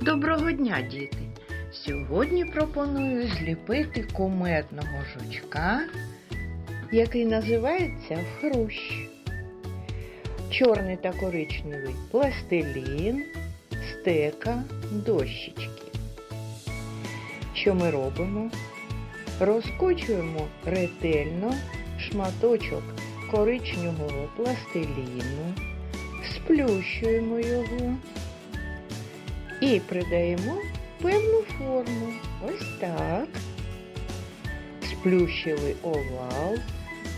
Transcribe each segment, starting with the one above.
Доброго дня, діти! Сьогодні пропоную зліпити кумедного жучка, який називається хрущ. Чорний та коричневий пластилін, стека, дощечки. Що ми робимо? Розкочуємо ретельно шматочок коричневого пластиліну, сплющуємо його і придаємо певну форму. Ось так. Сплющили овал.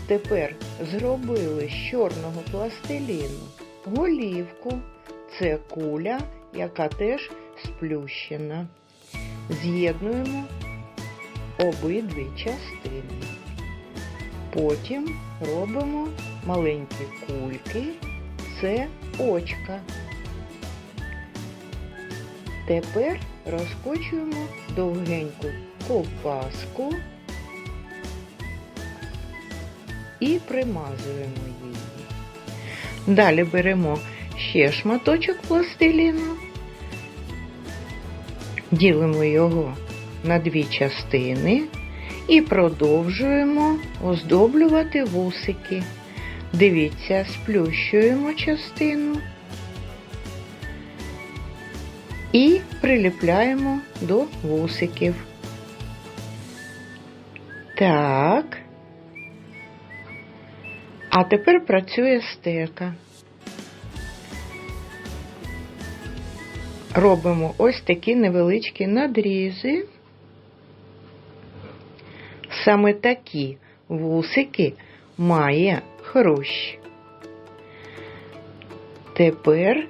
Тепер зробили з чорного пластиліну голівку. Це куля, яка теж сплющена. З'єднуємо обидві частини. Потім робимо маленькі кульки. Це очка. Тепер розкочуємо довгеньку ковбаску і примазуємо її. Далі беремо ще шматочок пластиліну, ділимо його на дві частини і продовжуємо оздоблювати вусики. Дивіться, сплющуємо частину і приліпляємо до вусиків. Так. А тепер працює стека. Робимо ось такі невеличкі надрізи. Саме такі вусики має хрущ. Тепер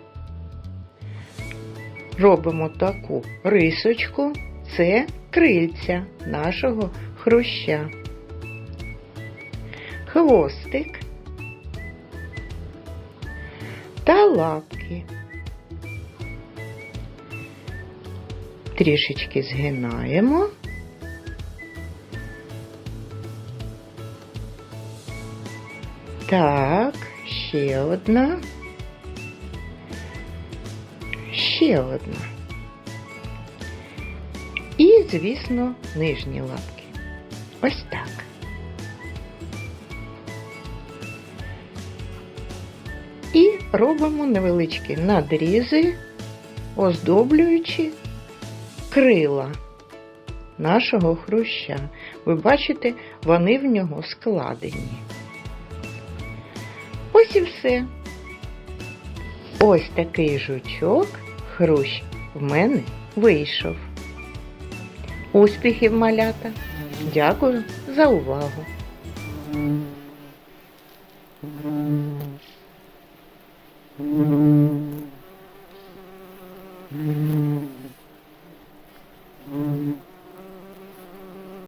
робимо таку рисочку, це крильця нашого хруща. Хвостик та лапки. Трішечки згинаємо. Так, ще одна. Ще одна. І, звісно, нижні лапки. Ось так. І робимо невеличкі надрізи, оздоблюючи крила нашого хруща. Ви бачите, вони в нього складені. Ось і все. Ось такий жучок, хрущ в мене вийшов. Успіхів малята! Дякую за увагу! Mm-hmm.